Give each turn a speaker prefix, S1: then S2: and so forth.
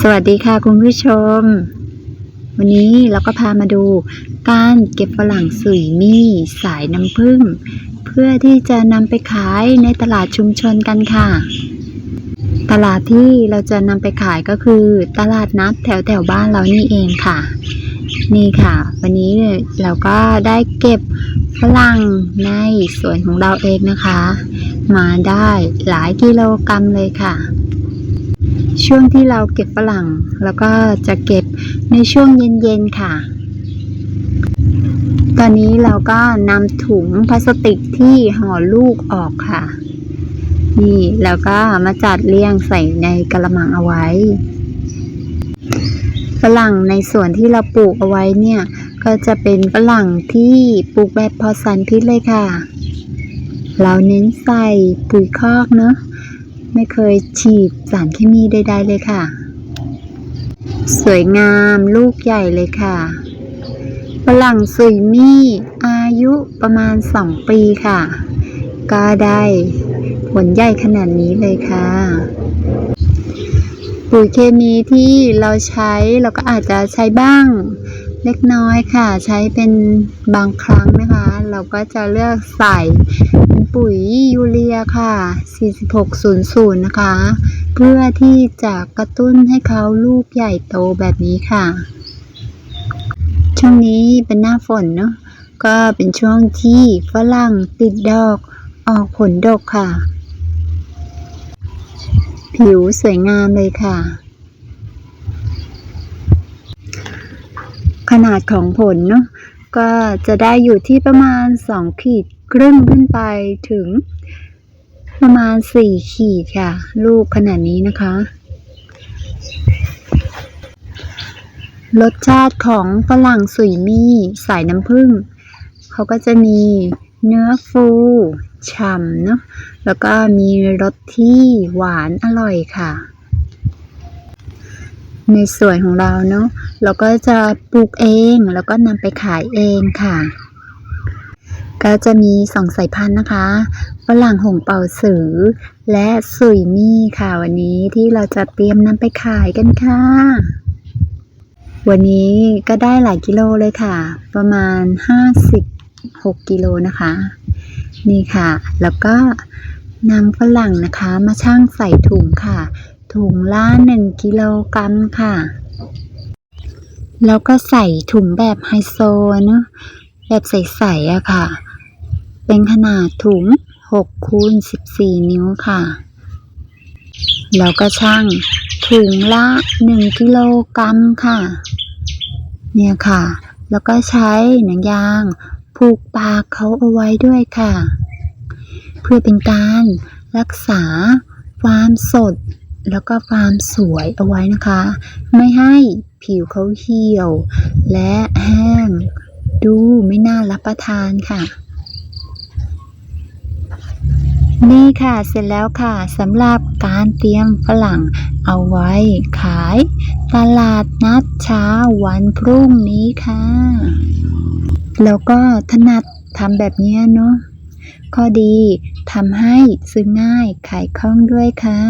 S1: สวัสดีค่ะคุณผู้ชม วันนี้เราก็พามาดูการเก็บฝรั่งสุยมี่สายน้ำผึ้งเพื่อที่จะนำไปขายในตลาดชุมชนกันค่ะ ตลาดที่เราจะนำไปขายก็คือตลาดนัดแถวแถวบ้านเรานี่เองค่ะ นี่ค่ะ วันนี้เราก็ได้เก็บฝรั่งในสวนของเราเองนะคะ มาได้หลายกิโลกรัมเลยค่ะ ช่วงที่เราเก็บฝรั่ง แล้วก็จะเก็บในช่วงเย็นๆค่ะ ตอนนี้เราก็นำถุงพลาสติกที่ห่อลูกออกค่ะ นี่แล้วก็มาจัดเรียงใส่ในกระมังเอาไว้ฝรั่งในส่วนที่เราปลูกเอาไว้เนี่ย ก็จะเป็นฝรั่งที่ปลูกแบบพอสันพิษเลยค่ะ เราเน้นใส่ปุ๋ยคอกเนอะ ไม่เคยฉีดสารเคมีใดๆเลยค่ะ สวยงามลูกใหญ่เลยค่ะฝรั่งสุยมี่อายุประมาณ2ปีค่ะ ก็ได้ผลใหญ่ขนาดนี้เลยค่ะ ปุ๋ยเคมีที่เราใช้เราก็อาจจะใช้บ้างเล็กน้อยค่ะ ใช้เป็นบางครั้ง เราก็จะเลือกใส่ปุ๋ยยูเรียค่ะ 4600 นะคะ เพื่อที่จะกระตุ้นให้เขาลูกใหญ่โตแบบนี้ค่ะ ช่วงนี้เป็นหน้าฝนเนาะ ก็เป็นช่วงที่ฝรั่งติดดอกออกผลดกค่ะ ผิวสวยงามเลยค่ะ ขนาดของผลเนาะ ก็จะได้อยู่ที่ประมาณ 2 ขีดครึ่งขึ้นไปถึงประมาณ 4 ขีดค่ะ ลูกขนาดนี้นะคะ รสชาติของฝรั่งสุยมี่สายน้ำผึ้งเขาก็จะมีเนื้อฟูฉ่ำเนาะแล้วก็มีรสที่หวานอร่อยค่ะ ในสวนของเราเนาะเราก็จะปลูกเองแล้วก็นำไปขายเองค่ะ ก็จะมีสองสายพันธุ์นะคะฝรั่งหงเป่าสือ และสุยมี่ค่ะ วันนี้ที่เราจะเตรียมนำไปขายกันค่ะ วันนี้ก็ได้หลายกิโลเลยค่ะ ประมาณ 56กิโลนะคะ นี่ค่ะ แล้วก็นำฝรั่งนะคะมาชั่งใส่ถุงค่ะ ถุงละ1กิโลกรัมค่ะ แล้วก็ใส่ถุงแบบไฮโซเนอะแบบใสๆอะค่ะ เป็นขนาดถุง6คูณ14 นิ้วค่ะ แล้วก็ชั่งถุงละ 1 กิโลกรัมค่ะ เนี่ยค่ะ แล้วก็ใช้หนังยางผูกปากเขาเอาไว้ด้วยค่ะ เพื่อเป็นการรักษาความสด แล้วก็ความสวยเอาไว้นะคะ ไม่ให้ผิวเขาเหี่ยว และแห้ง ดูไม่น่ารับประทานค่ะ นี่ค่ะเสร็จแล้วค่ะสำหรับการเตรียมฝรั่งเอาไว้ขายตลาดนัดเช้าวันพรุ่งนี้ค่ะ แล้วก็ถนัดทำแบบนี้เนาะข้อดีทำให้ซื้อง่ายขายคล่องด้วยค่ะ